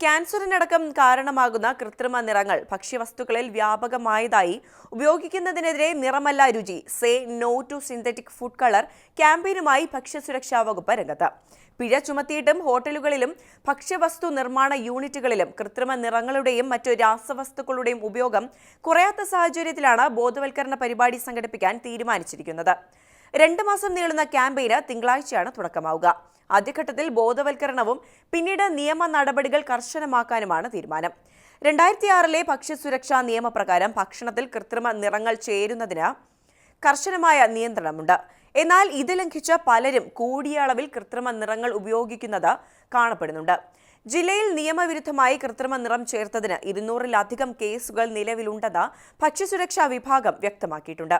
ക്യാൻസറിനടക്കം കാരണമാകുന്ന കൃത്രിമ നിറങ്ങൾ ഭക്ഷ്യവസ്തുക്കളിൽ വ്യാപകമായതായി ഉപയോഗിക്കുന്നതിനെതിരെ നിറമല്ല രുചി. Say no to synthetic food colour ക്യാമ്പയിനുമായി ഭക്ഷ്യസുരക്ഷാ വകുപ്പ് രംഗത്ത്. പിഴ ചുമത്തിയിട്ടും ഹോട്ടലുകളിലും ഭക്ഷ്യവസ്തു നിർമ്മാണ യൂണിറ്റുകളിലും കൃത്രിമ നിറങ്ങളുടെയും മറ്റു രാസവസ്തുക്കളുടെയും ഉപയോഗം കുറയാത്ത സാഹചര്യത്തിലാണ് ബോധവൽക്കരണ പരിപാടി സംഘടിപ്പിക്കാൻ തീരുമാനിച്ചിരിക്കുന്നത്. രണ്ട് മാസം നീളുന്ന ക്യാമ്പയിന് തിങ്കളാഴ്ചയാണ് തുടക്കമാവുക. ആദ്യഘട്ടത്തിൽ ബോധവൽക്കരണവും പിന്നീട് നിയമ നടപടികൾ കർശനമാക്കാനുമാണ് തീരുമാനം. രണ്ടായിരത്തി ആറിലെ ഭക്ഷ്യസുരക്ഷാ നിയമപ്രകാരം ഭക്ഷണത്തിൽ കൃത്രിമ നിറങ്ങൾ ചേരുന്നതിന് കർശനമായ നിയന്ത്രണമുണ്ട്. എന്നാൽ ഇത് ലംഘിച്ച പലരും കൂടിയ അളവിൽ കൃത്രിമ നിറങ്ങൾ ഉപയോഗിക്കുന്നത് കാണപ്പെടുന്നുണ്ട്. ജില്ലയിൽ നിയമവിരുദ്ധമായി കൃത്രിമ നിറം ചേർത്തതിന് ഇരുന്നൂറിലധികം കേസുകൾ നിലവിലുണ്ടെന്ന് ഭക്ഷ്യസുരക്ഷാ വിഭാഗം വ്യക്തമാക്കിയിട്ടുണ്ട്.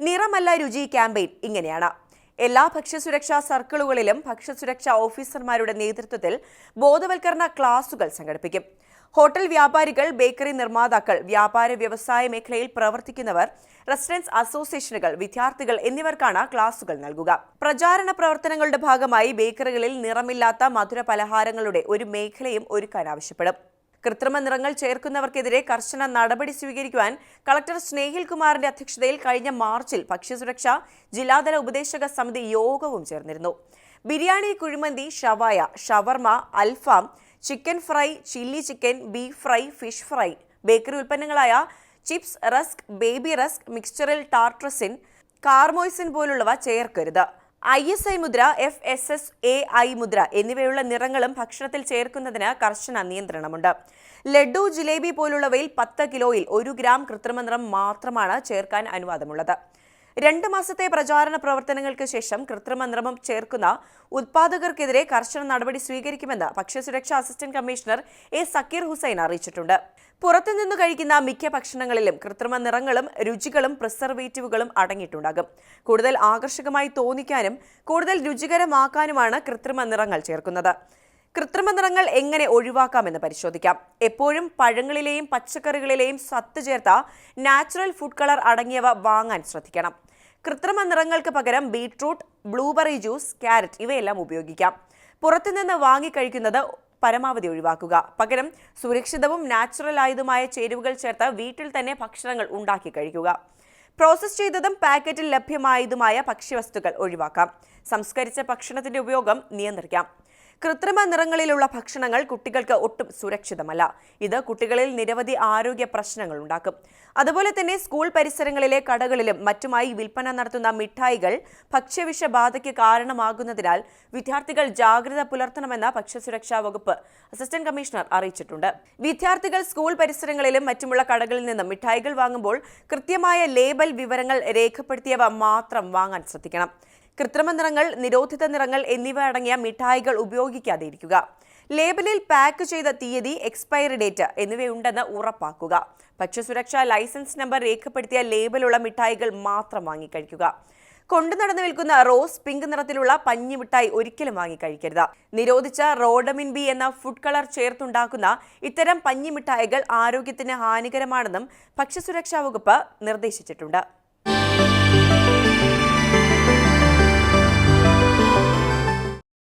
നിറമല്ല രുചി ക്യാമ്പയിൻ ഇങ്ങനെയാണ്. എല്ലാ ഭക്ഷ്യസുരക്ഷാ സർക്കിളുകളിലും ഭക്ഷ്യസുരക്ഷാ ഓഫീസർമാരുടെ നേതൃത്വത്തിൽ ബോധവൽക്കരണ ക്ലാസുകൾ സംഘടിപ്പിക്കും. ഹോട്ടൽ വ്യാപാരികൾ ബേക്കറി നിർമ്മാതാക്കൾ വ്യാപാര വ്യവസായ മേഖലയിൽ പ്രവർത്തിക്കുന്നവർ റെസിഡൻസ് അസോസിയേഷനുകൾ വിദ്യാർത്ഥികൾ എന്നിവർക്കാണ് ക്ലാസുകൾ നൽകുക. പ്രചാരണ പ്രവർത്തനങ്ങളുടെ ഭാഗമായി ബേക്കറികളിൽ നിറമില്ലാത്ത മധുര പലഹാരങ്ങളുടെ ഒരു മേഖലയും ഒരുക്കാൻ ആവശ്യപ്പെടും. കൃത്രിമ നിറങ്ങൾ ചേർക്കുന്നവർക്കെതിരെ കർശന നടപടി സ്വീകരിക്കുവാൻ കളക്ടർ സ്നേഹിൽ കുമാറിന്റെ അധ്യക്ഷതയിൽ കഴിഞ്ഞ മാർച്ചിൽ ഭക്ഷ്യസുരക്ഷ ജില്ലാതല ഉപദേശക സമിതി യോഗവും ചേർന്നിരുന്നു. ബിരിയാണി കുഴിമന്തി ഷവായ ഷവർമ അൽഫാം chicken fry chilli chicken beef fry fish fry bakery ഉൽപ്പന്നങ്ങളായ chips rusk baby rusk മിക്സ്ചറിൽ ടാർട്രസിൻ കാർമോയ്സിൻ പോലുള്ളവ ചേർക്കരുത്. ഐ എസ് ഐ മുദ്ര F S S A I മുദ്ര എന്നിവയുള്ള നിറങ്ങളും ഭക്ഷണത്തിൽ ചേർക്കുന്നതിന് കർശന നിയന്ത്രണമുണ്ട്. ലഡു ജിലേബി പോലുള്ളവയിൽ പത്ത് കിലോയിൽ ഒരു ഗ്രാം കൃത്രിമ നിറം മാത്രമാണ് ചേർക്കാൻ അനുവാദമുള്ളത്. രണ്ട് മാസത്തെ പ്രചാരണ പ്രവർത്തനങ്ങൾക്ക് ശേഷം കൃത്രിമ നിറമം ചേർക്കുന്ന ഉത്പാദകർക്കെതിരെ കർശന നടപടി സ്വീകരിക്കുമെന്ന് ഭക്ഷ്യസുരക്ഷാ assistant commissioner A Zakir Hussain അറിയിച്ചിട്ടുണ്ട്. പുറത്തുനിന്ന് കഴിക്കുന്ന മിക്ക ഭക്ഷണങ്ങളിലും കൃത്രിമ നിറങ്ങളും രുചികളും പ്രിസർവേറ്റീവുകളും അടങ്ങിയിട്ടുണ്ടാകും. കൂടുതൽ ആകർഷകമായി തോന്നിക്കാനും കൂടുതൽ രുചികരമാക്കാനുമാണ് കൃത്രിമ നിറങ്ങൾ ചേർക്കുന്നത്. കൃത്രിമ നിറങ്ങൾ എങ്ങനെ ഒഴിവാക്കാമെന്ന് പരിശോധിക്കാം. എപ്പോഴും പഴങ്ങളിലെയും പച്ചക്കറികളിലെയും സത്ത് ചേർത്ത നാച്ചുറൽ ഫുഡ് കളർ അടങ്ങിയവ വാങ്ങാൻ ശ്രദ്ധിക്കണം. കൃത്രിമ നിറങ്ങൾക്ക് പകരം ബീട്രൂട്ട് ബ്ലൂബെറി ജ്യൂസ് ക്യാരറ്റ് ഇവയെല്ലാം ഉപയോഗിക്കാം. പുറത്തുനിന്ന് വാങ്ങിക്കഴിക്കുന്നത് പരമാവധി ഒഴിവാക്കുക. പകരം സുരക്ഷിതവും നാച്ചുറൽ ആയതുമായ ചേരുവകൾ ചേർത്ത് വീട്ടിൽ തന്നെ ഭക്ഷണങ്ങൾ ഉണ്ടാക്കി കഴിക്കുക. പ്രോസസ് ചെയ്തതും പാക്കറ്റിൽ ലഭ്യമായതുമായ ഭക്ഷ്യവസ്തുക്കൾ ഒഴിവാക്കാം. സംസ്കരിച്ച ഭക്ഷണത്തിന്റെ ഉപയോഗം നിയന്ത്രിക്കാം. കൃത്രിമ നിറങ്ങളിലുള്ള ഭക്ഷണങ്ങൾ കുട്ടികൾക്ക് ഒട്ടും സുരക്ഷിതമല്ല. ഇത് കുട്ടികളിൽ നിരവധി ആരോഗ്യ പ്രശ്നങ്ങൾ ഉണ്ടാക്കും. അതുപോലെ തന്നെ സ്കൂൾ പരിസരങ്ങളിലെ കടകളിലും മറ്റുമായി വിൽപ്പന നടത്തുന്ന മിഠായികൾ ഭക്ഷ്യവിഷബാധയ്ക്ക് കാരണമാകുന്നതിനാൽ വിദ്യാർത്ഥികൾ ജാഗ്രത പുലർത്തണമെന്ന് ഭക്ഷ്യസുരക്ഷാ വകുപ്പ് അസിസ്റ്റന്റ് കമ്മീഷണർ അറിയിച്ചിട്ടുണ്ട്. വിദ്യാർത്ഥികൾ സ്കൂൾ പരിസരങ്ങളിലും മറ്റുമുള്ള കടകളിൽ നിന്ന് മിഠായികൾ വാങ്ങുമ്പോൾ കൃത്യമായ ലേബൽ വിവരങ്ങൾ രേഖപ്പെടുത്തിയവ മാത്രം വാങ്ങാൻ ശ്രദ്ധിക്കണം. കൃത്രിമ നിറങ്ങൾ നിരോധിത നിറങ്ങൾ എന്നിവ അടങ്ങിയ മിഠായികൾ ഉപയോഗിക്കാതിരിക്കുക ലേബലിൽ പാക്ക് ചെയ്ത തീയതി എക്സ്പയറി ഡേറ്റ് എന്നിവയുണ്ടെന്ന് ഉറപ്പാക്കുക. ഭക്ഷ്യസുരക്ഷാ ലൈസൻസ് നമ്പർ രേഖപ്പെടുത്തിയ ലേബലുള്ള മിഠായികൾ മാത്രം വാങ്ങിക്കഴിക്കുക. കൊണ്ടു നടന്നു വിൽക്കുന്ന റോസ് പിങ്ക് നിറത്തിലുള്ള പഞ്ഞി മിഠായി ഒരിക്കലും വാങ്ങിക്കഴിക്കരുത്. നിരോധിച്ച റോഡമിൻ ബി എന്ന ഫുഡ് കളർ ചേർത്തുണ്ടാക്കുന്ന ഇത്തരം പഞ്ഞി മിഠായികൾ ആരോഗ്യത്തിന് ഹാനികരമാണെന്നും ഭക്ഷ്യസുരക്ഷാ വകുപ്പ് നിർദ്ദേശിച്ചിട്ടുണ്ട്.